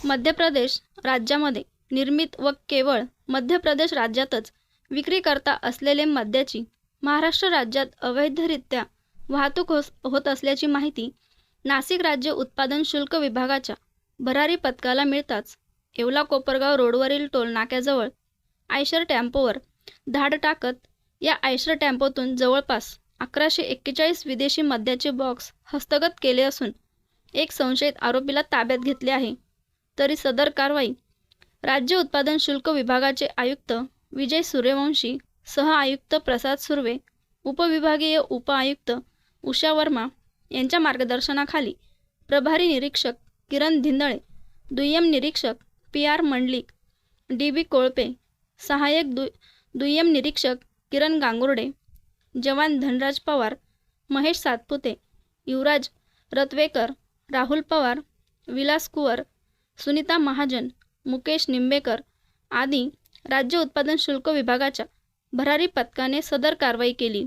मध्य प्रदेश राज्यामध्ये निर्मित व केवळ मध्य प्रदेश राज्यातच विक्री करता असलेले मद्याची महाराष्ट्र राज्यात अवैधरित्या वाहतूक होस होत असल्याची माहिती नाशिक राज्य उत्पादन शुल्क विभागाच्या भरारी पथकाला मिळताच येवला कोपरगाव रोडवरील टोलनाक्याजवळ आयशर टॅम्पोवर धाड टाकत या आयशर टॅम्पोतून जवळपास अकराशे एक्केचाळीस विदेशी मद्याचे बॉक्स हस्तगत केले असून एक संशयित आरोपीला ताब्यात घेतले आहे. तरी सदर कारवाई. राज्य उत्पादन शुल्क विभागाचे आयुक्त विजय सूर्यवंशी सह आयुक्त प्रसाद सुर्वे उपविभागीय उपआयुक्त उषा वर्मा यांच्या मार्गदर्शनाखाली प्रभारी निरीक्षक किरण धिंदळे दुय्यम निरीक्षक P R Mandlik D B Kolpe सहाय्यक दु दुय्यम निरीक्षक किरण गांगुर्डे जवान धनराज पवार महेश सातपुते युवराज रत्वेकर राहुल पवार विलास कुवर सुनीता महाजन मुकेश निंबेकर आदी राज्य उत्पादन शुल्क विभागाच्या भरारी पथकाने सदर कारवाई केली.